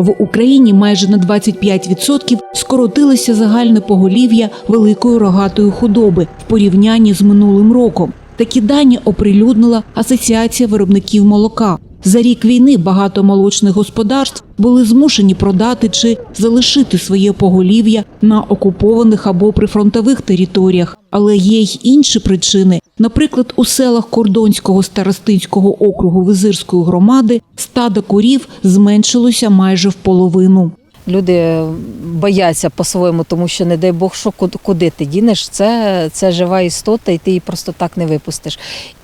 В Україні майже на 25% скоротилося загальне поголів'я великої рогатої худоби в порівнянні з минулим роком. Такі дані оприлюднила Асоціація виробників молока. За рік війни багато молочних господарств були змушені продати чи залишити своє поголів'я на окупованих або прифронтових територіях, але є й інші причини. Наприклад, у селах Кордонського старостинського округу Визирської громади стадо курів зменшилося майже в половину. Люди бояться по-своєму, тому що не дай Бог, що куди- ти дінеш. Це, це жива істота, і ти її просто так не випустиш.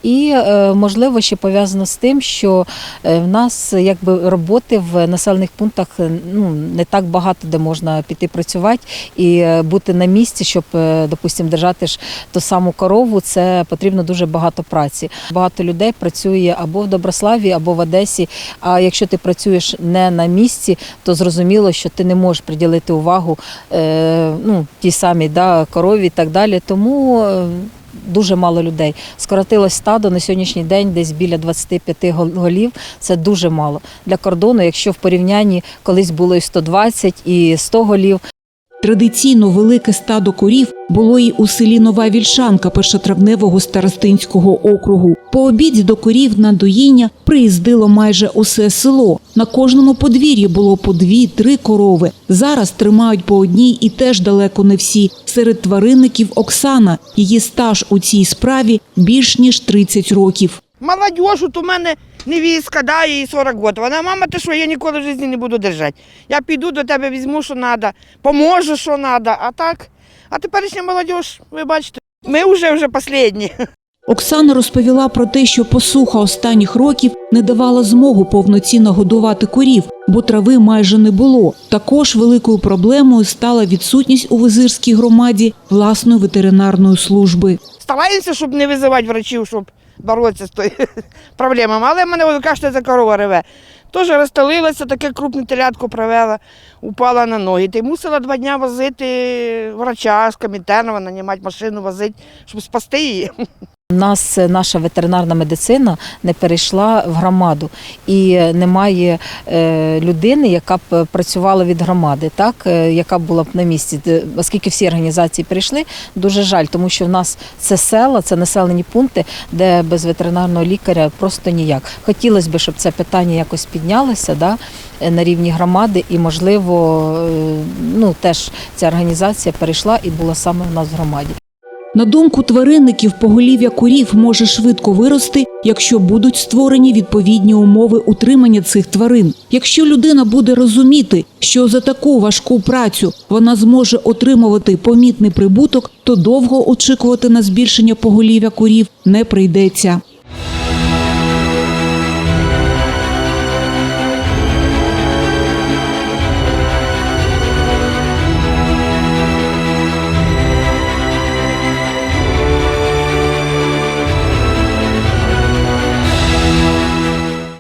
І е, можливо ще пов'язано з тим, що е, в нас якби роботи в населених пунктах е, ну не так багато, де можна піти працювати і бути на місці, щоб, допустимо, держати ж ту саму корову. Це потрібно дуже багато праці. Багато людей працює або в Доброславі, або в Одесі. А якщо ти працюєш не на місці, то зрозуміло, що ти не можеш приділити увагу е, ну, тій самій да, корові і так далі. Тому е, дуже мало людей. Скоротилось стадо на сьогоднішній день десь біля 25 гол- голів. Це дуже мало. Для кордону, якщо в порівнянні колись було і 120, і 100 голів, Традиційно велике стадо корів було й у селі Нова Вільшанка першотравневого старостинського округу. По обіді до корів на доїння приїздило майже усе село. На кожному подвір'ї було по дві-три корови. Зараз тримають по одній і теж далеко не всі. Серед тваринників Оксана. Її стаж у цій справі більш ніж 30 років. Молодежь, от у мене невістка, да, їй 40 років. Вона, мама, ти що, я ніколи в житті не буду держати. Я піду до тебе, візьму, що треба, поможу, що треба. А так, а теперішня молодіж, ви бачите, ми вже вже останні. Оксана розповіла про те, що посуха останніх років не давала змогу повноцінно годувати корів, бо трави майже не було. Також великою проблемою стала відсутність у визирській громаді власної ветеринарної служби. Стараємося, щоб не визивати врачів, щоб боротися з тою проблемою. Але в мене ось кажете, ця корова реве. Теж розстелилася, таке крупне телятку провела, упала на ноги. Ти мусила два дні возити врача з комітету, нанімати машину возити, щоб спасти її. У нас наша ветеринарна медицина не перейшла в громаду, і немає е, людини, яка б працювала від громади, так е, яка була б на місці. Оскільки всі організації перейшли, дуже жаль, тому що в нас це села, це населені пункти, де без ветеринарного лікаря просто ніяк. Хотілося б, щоб це питання якось піднялося да, на рівні громади, і можливо, е, ну теж ця організація перейшла і була саме в нас в громаді. На думку тваринників, поголів'я корів може швидко вирости, якщо будуть створені відповідні умови утримання цих тварин. Якщо людина буде розуміти, що за таку важку працю вона зможе отримувати помітний прибуток, то довго очікувати на збільшення поголів'я корів не прийдеться.